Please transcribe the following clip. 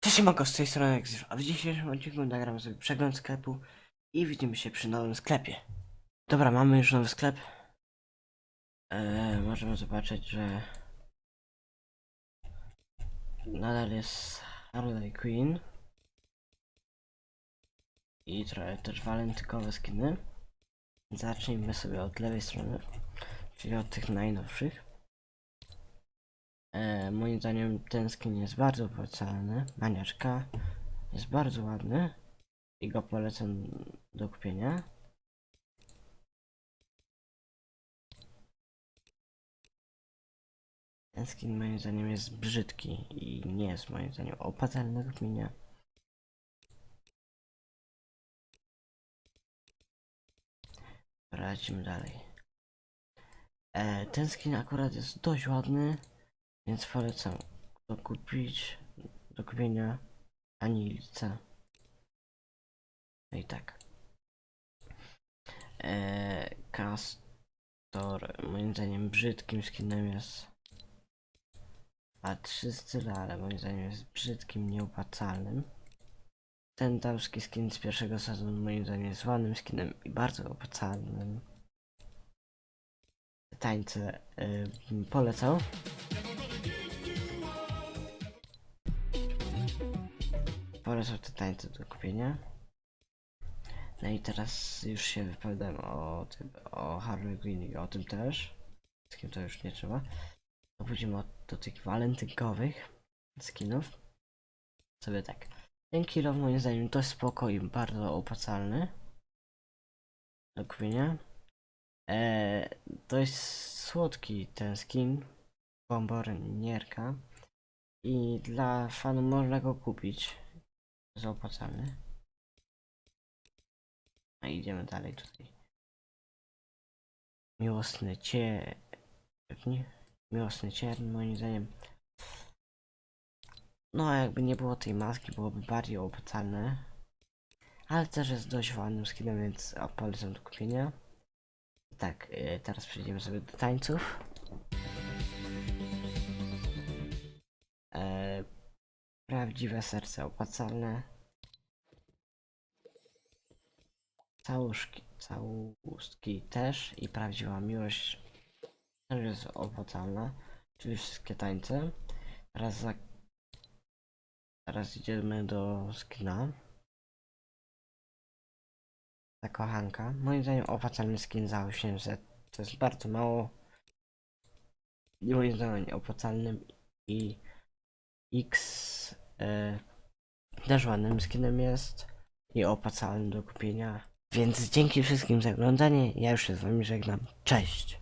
Cześć, siemanko, z tej strony Exif, a w dzisiejszym odcinku nagramy sobie przegląd sklepu i widzimy się przy nowym sklepie. Dobra, mamy już nowy sklep. Eee, możemy zobaczyć, że nadal jest Harley Quinn i trochę też walentynkowe skiny. Zacznijmy sobie od lewej strony, czyli od tych najnowszych. E, moim zdaniem ten skin jest bardzo opłacalny. Maniaczka jest bardzo ładny i go polecam do kupienia. Ten skin moim zdaniem jest brzydki i nie jest moim zdaniem opłacalny do kupienia. Dobra, Lecimy dalej. E, ten skin akurat jest dość ładny. Więc polecam go kupić do kupienia Anilica. No i tak. Eee, Castor moim zdaniem brzydkim skinem jest a trzy style, ale moim zdaniem jest brzydkim, nieopłacalnym. Ten damski skin z pierwszego sezonu moim zdaniem jest ładnym skinem i bardzo opłacalnym. Tańce yy, polecał. Polecam te tańce do kupienia. No i teraz już się wypowiadam o tym, o Harley Quinn i o tym też. Z kim to już nie trzeba. To pójdziemy do tych walentynkowych skinów. Sobie tak. Ten kilo moim zdaniem jest spoko i bardzo opłacalny. Do kupienia. Eee, jest słodki ten skin. Bombonierka. I dla fanów można go kupić. Jest opłacalny. A idziemy dalej tutaj. Miłosny cie... jak nie? Miłosny ciern moim zdaniem. No jakby nie było tej maski byłoby bardziej opłacalne. Ale też jest dość ładnym skinem, więc polecam do kupienia. Tak, y, teraz przejdziemy sobie do tańców. E, prawdziwe serce opłacalne. Całuszki, całustki też i prawdziwa miłość też jest opłacalna, czyli wszystkie tańce. Teraz za... Teraz idziemy do skina. Zakochanka. Moim zdaniem opłacalny skin za 800 to jest bardzo mało. I moim zdaniem opłacalnym i X e, też ładnym skinem jest i opłacalnym do kupienia. Więc dzięki wszystkim za oglądanie. Ja już się z wami żegnam. Cześć!